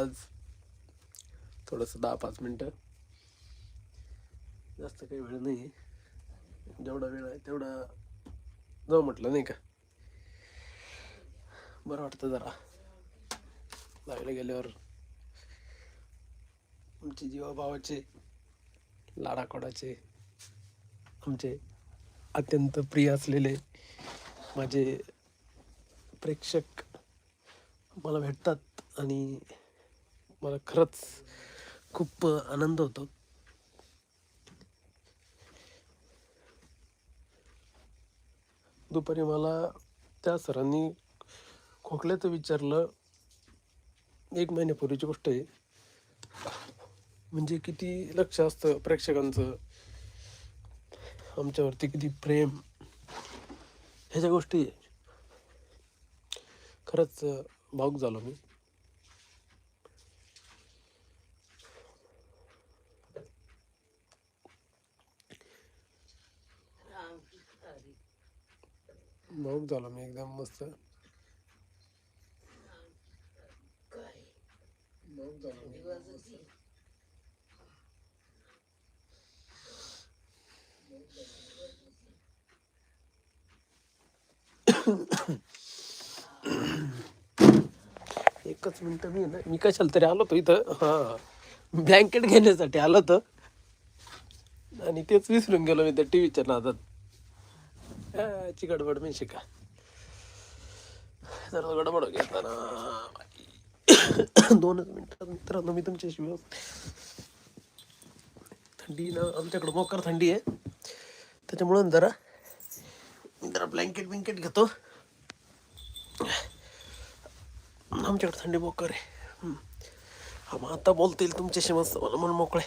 आज थोडंसं दहा पाच मिनटं. जास्त काही वेळ नाही जेवढा वेळ आहे तेवढा जाऊ म्हटलं नाही का? बरं वाटतं जरा. लावायला गेल्यावर आमचे जीवाभावाचे लाडाकोडाचे आमचे अत्यंत प्रिय असलेले माझे प्रेक्षक मला भेटतात आणि मला खरंच खूप आनंद होतो. दुपारी मला त्या सरांनी खोकल्याचं विचारलं. एक महिन्यापूर्वीची गोष्ट आहे. म्हणजे किती लक्ष असतं प्रेक्षकांचं? आमच्यावरती किती प्रेम? ह्याच्या गोष्टी. खरंच भाऊक झालो मी. भाऊक झालो मी एकदम मस्त एकच मिनिट मी ना मी कशाला तरी आलो होतो इथं. हां. ब्लँकेट घेण्यासाठी आलो होतो. आणि तेच विसरून गेलो मी त्या टी व्हीच्या नादात. आ, ची गडबड मी शिका जरा गडबड घेताना दोनच मिनिटात मित्रांनो मी तुमच्याशी थंडी ना आमच्याकडं मोकर थंडी आहे त्याच्यामुळं जरा जरा ब्लँकेट बिंकेट घेतो आमच्याकडे थंडी मोकर आहे हा मग आता बोलता येईल तुमच्याशी मस्त मला मन मोकळे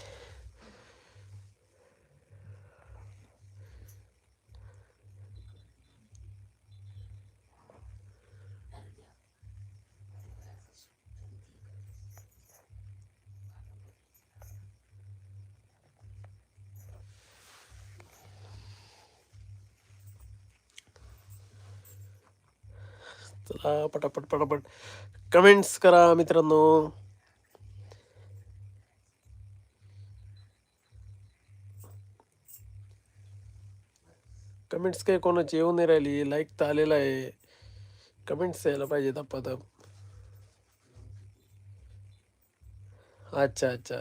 चला पटापट पटापट. कमेंट्स करा मित्रांनो. कमेंट्स काही कोणाची? येऊ नाही राहिली. लाईक तर आलेला आहे. कमेंट्स यायला पाहिजे धपाधप. अच्छा अच्छा.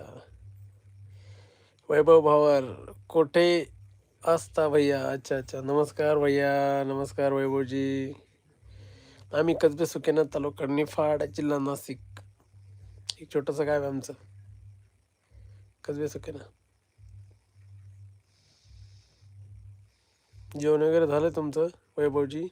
वैभव भावर कोठे असता भैया? अच्छा अच्छा. नमस्कार भैया. नमस्कार वैभवजी. आम्ही कसबे सुकेना तालुका निफाड जिल्हा नाशिक एक छोटंसं गाव आहे आमचं. कसबे सुकेना जेवण वगैरे झालं तुमचं वैभवजी?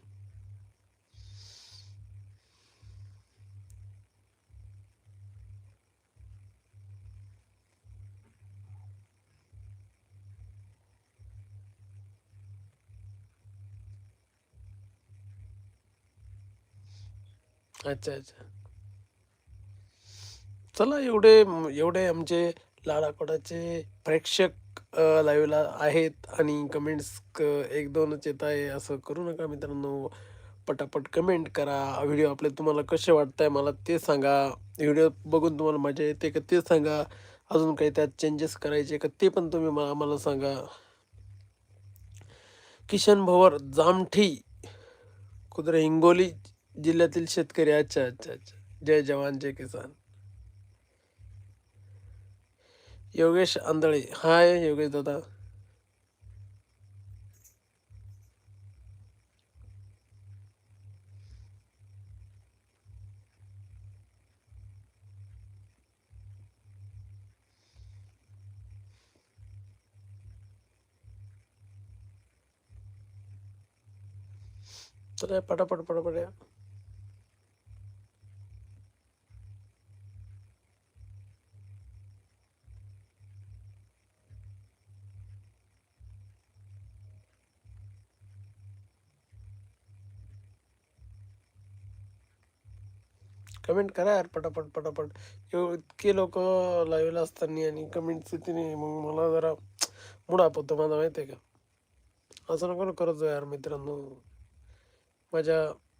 अच्छा अच्छा. चला एवढे एवढे आमचे लाडाकोडाचे प्रेक्षक लाईव्हला आहेत आणि कमेंट्स क एक दोनच येत आहे असं करू नका मित्रांनो. पटापट कमेंट करा. व्हिडिओ आपले तुम्हाला कसे वाटत आहे मला ते सांगा. व्हिडिओ बघून तुम्हाला मजा येते का ते सांगा. अजून काही त्यात चेंजेस करायचे का ते पण तुम्ही मला आम्हाला सांगा. किशन भवर जामठी कुद्रे हिंगोली जिल्ह्यातील शेतकरी. अच्छा अच्छा अच्छा. जय जवान जय किसान. योगेश आंधळे. हाय योगेश दादा. चला पटापट पटापट या. कमेंट करा यार पटापट पटापट. इतके लोक लाईव्हला असताना आणि कमेंट्स येते नाही मग मला जरा मूड आप होतो माझा माहिती आहे का? असं नको ना करत जाऊ यार मित्रांनो. माझ्या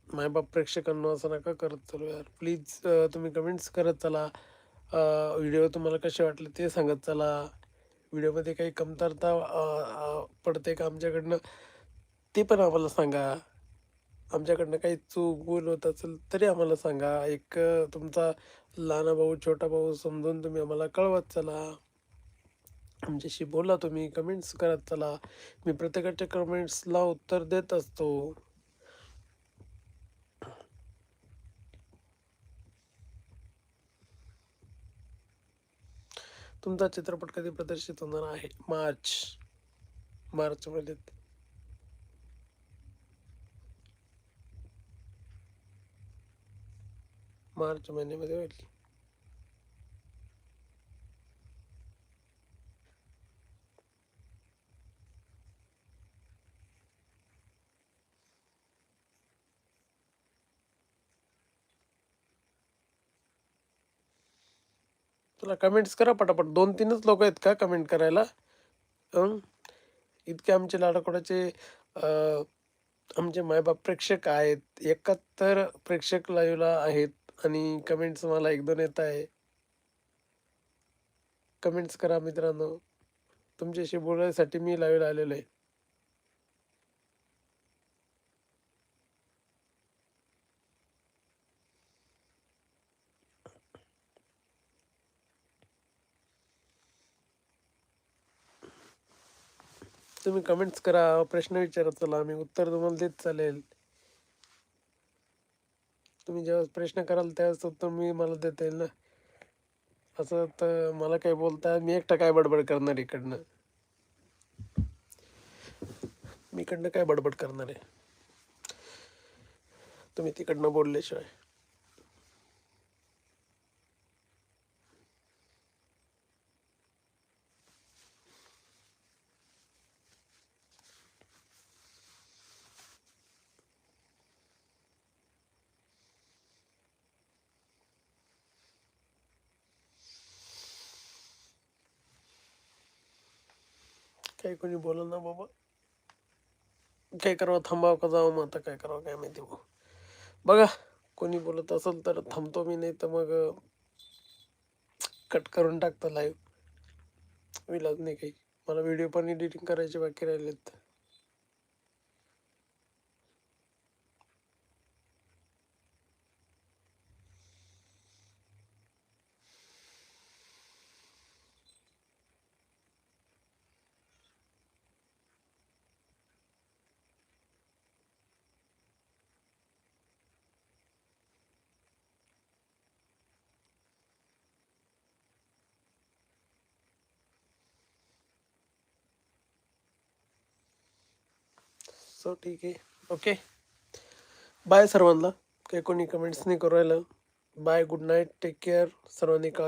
मायबाप प्रेक्षकांना असं नका करत चालू यार. प्लीज तुम्ही कमेंट्स करत चला. व्हिडिओ तुम्हाला कसे वाटले ते सांगत चला. व्हिडिओमध्ये काही कमतरता पडते का आमच्याकडनं ते पण आम्हाला सांगा. आमच्याकडनं काही चूक भूल होत असेल तरी आम्हाला सांगा. एक तुमचा लहाना भाऊ छोटा भाऊ समजून तुम्ही आम्हाला कळवत चला. आमच्याशी बोला तुम्ही कमेंट्स करत चला. मी प्रत्येकाच्या कमेंट्सला उत्तर देत असतो. तुमचा चित्रपट कधी प्रदर्शित होणार आहे? मार्च. मार्चमध्ये. मार्च महिन्यामध्ये वाढली. तुला कमेंट्स करा पटापट. दोन तीनच लोक आहेत का कमेंट करायला? इतके आमचे लाडाकोडाचे आमचे मायबाप प्रेक्षक आहेत. एकाहत्तर प्रेक्षक लाईव्हला आहेत. आणि कमेंट्स मला एक दोन येत आहे. कमेंट्स करा मित्रांनो. तुमच्याशी बोलण्यासाठी मी लाईव्हला आलेलो आहे. तुम्ही कमेंट्स करा प्रश्न विचारत चला मी उत्तर तुम्हाला देत चालेल. तुम्ही जेव्हा प्रश्न कराल त्यावेळेस उत्तर मी मला देता येईल ना. असं तर मला काय बोलता मी एकटा काय बडबड करणार इकडनं? मी इकडनं काय बडबड करणार आहे? तुम्ही तिकडनं बोलल्याशिवाय. काही कोणी बोला ना बाबा. काय करावं थांबावं का जावं मग? आता काय करावं काय माहिती भाऊ बघा कोणी बोलत असेल तर थांबतो मी नाही तर मग कट करून टाकतो लाईव्ह विलाज नाही काही. मला व्हिडिओ पण एडिटिंग करायचे बाकी राहिलेत. सो ठीक आहे. ओके बाय सर्वांना. काही कोणी कमेंट्स नाही करू राहिलं. Bye good night take care सर्वांनी का